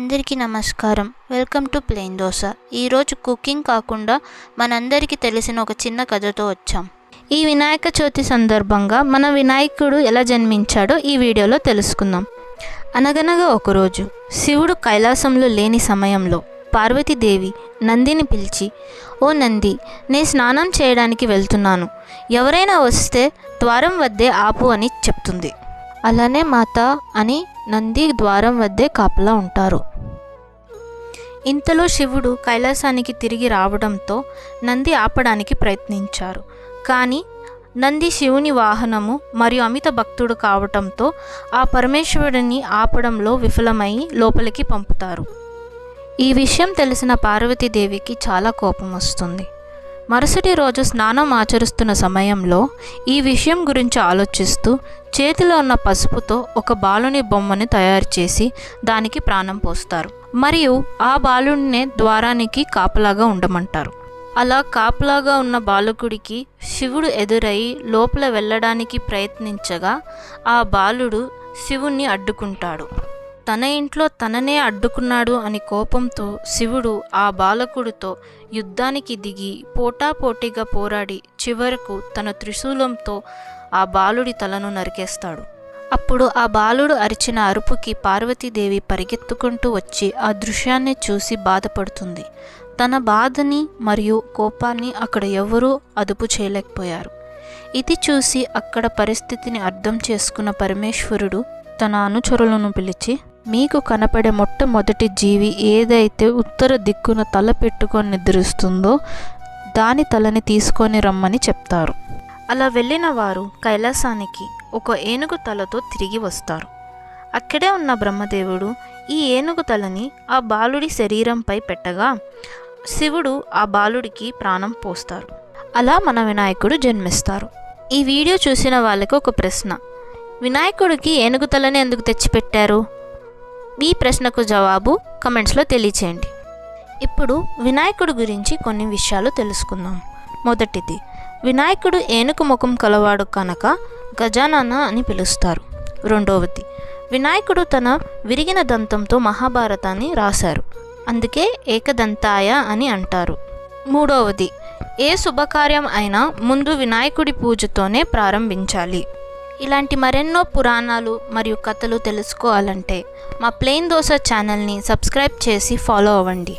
అందరికీ నమస్కారం. Welcome to plain dosa. ఈరోజు కుకింగ్ కాకుండా మనందరికీ తెలిసిన ఒక చిన్న కథతో వచ్చాం. ఈ వినాయక చవితి సందర్భంగా మన వినాయకుడు ఎలా జన్మించాడో ఈ వీడియోలో తెలుసుకుందాం. అనగనగా ఒకరోజు శివుడు కైలాసంలో లేని సమయంలో పార్వతీదేవి నందిని పిలిచి ఓ నంది నేను స్నానం చేయడానికి వెళ్తున్నాను. ఎవరైనా వస్తే ద్వారం వద్దే ఆపు అని చెప్తుంది. అలానే మాత అని నంది ద్వారం వద్దే కాపలా ఉంటారు. ఇంతలో శివుడు కైలాసానికి తిరిగి రావడంతో నంది ఆపడానికి ప్రయత్నించారు. కానీ నంది శివుని వాహనము మరియు అమిత భక్తుడు కావటంతో ఆ పరమేశ్వరుడిని ఆపడంలో విఫలమై లోపలికి పంపుతారు. ఈ విషయం తెలిసిన పార్వతీదేవికి చాలా కోపం వస్తుంది. మరుసటి రోజు స్నానం ఆచరిస్తున్న సమయంలో ఈ విషయం గురించి ఆలోచిస్తూ చేతిలో ఉన్న పసుపుతో ఒక బాలుని బొమ్మని తయారు చేసి దానికి ప్రాణం పోస్తారు. మరియు ఆ బాలుడినే ద్వారానికి కాపలాగా ఉండమంటారు. అలా కాపలాగా ఉన్న బాలకుడికి శివుడు ఎదురై లోపల వెళ్ళడానికి ప్రయత్నించగా ఆ బాలుడు శివుణ్ణి అడ్డుకుంటాడు. తన ఇంట్లో తననే అడ్డుకున్నాడు అని కోపంతో శివుడు ఆ బాలకుడితో యుద్ధానికి దిగి పోటాపోటీగా పోరాడి చివరకు తన త్రిశూలంతో ఆ బాలుడి తలను నరికేస్తాడు. అప్పుడు ఆ బాలుడు అరిచిన అరుపుకి పార్వతీదేవి పరిగెత్తుకుంటూ వచ్చి ఆ దృశ్యాన్ని చూసి బాధపడుతుంది. తన బాధని మరియు కోపాన్ని అక్కడ ఎవరూ అదుపు చేయలేకపోయారు. ఇది చూసి అక్కడ పరిస్థితిని అర్థం చేసుకున్న పరమేశ్వరుడు తన అనుచరులను పిలిచి మీకు కనపడే మొట్టమొదటి జీవి ఏదైతే ఉత్తర దిక్కున తల పెట్టుకొని నిద్రిస్తుందో దాని తలని తీసుకొని రమ్మని చెప్తారు. అలా వెళ్ళిన వారు కైలాసానికి ఒక ఏనుగు తలతో తిరిగి వస్తారు. అక్కడే ఉన్న బ్రహ్మదేవుడు ఈ ఏనుగు తలని ఆ బాలుడి శరీరంపై పెట్టగా శివుడు ఆ బాలుడికి ప్రాణం పోస్తారు. అలా మన వినాయకుడు జన్మిస్తారు. ఈ వీడియో చూసిన వాళ్ళకి ఒక ప్రశ్న. వినాయకుడికి ఏనుగు తలని ఎందుకు తెచ్చిపెట్టారు? మీ ప్రశ్నకు జవాబు కమెంట్స్లో తెలియచేయండి. ఇప్పుడు వినాయకుడు గురించి కొన్ని విషయాలు తెలుసుకుందాం. మొదటిది వినాయకుడు ఏనుగు ముఖం కలవాడు కనుక గజానన అని పిలుస్తారు. రెండవది వినాయకుడు తన విరిగిన దంతంతో మహాభారతాన్ని రాశారు. అందుకే ఏకదంతాయ అని అంటారు. మూడవది ఏ శుభకార్యం అయినా ముందు వినాయకుడి పూజతోనే ప్రారంభించాలి. ఇలాంటి మరెన్నో పురాణాలు మరియు కథలు తెలుసుకోవాలంటే మా ప్లెయిన్ దోశ ఛానల్ని సబ్స్క్రైబ్ చేసి ఫాలో అవ్వండి.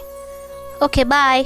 Okay bye.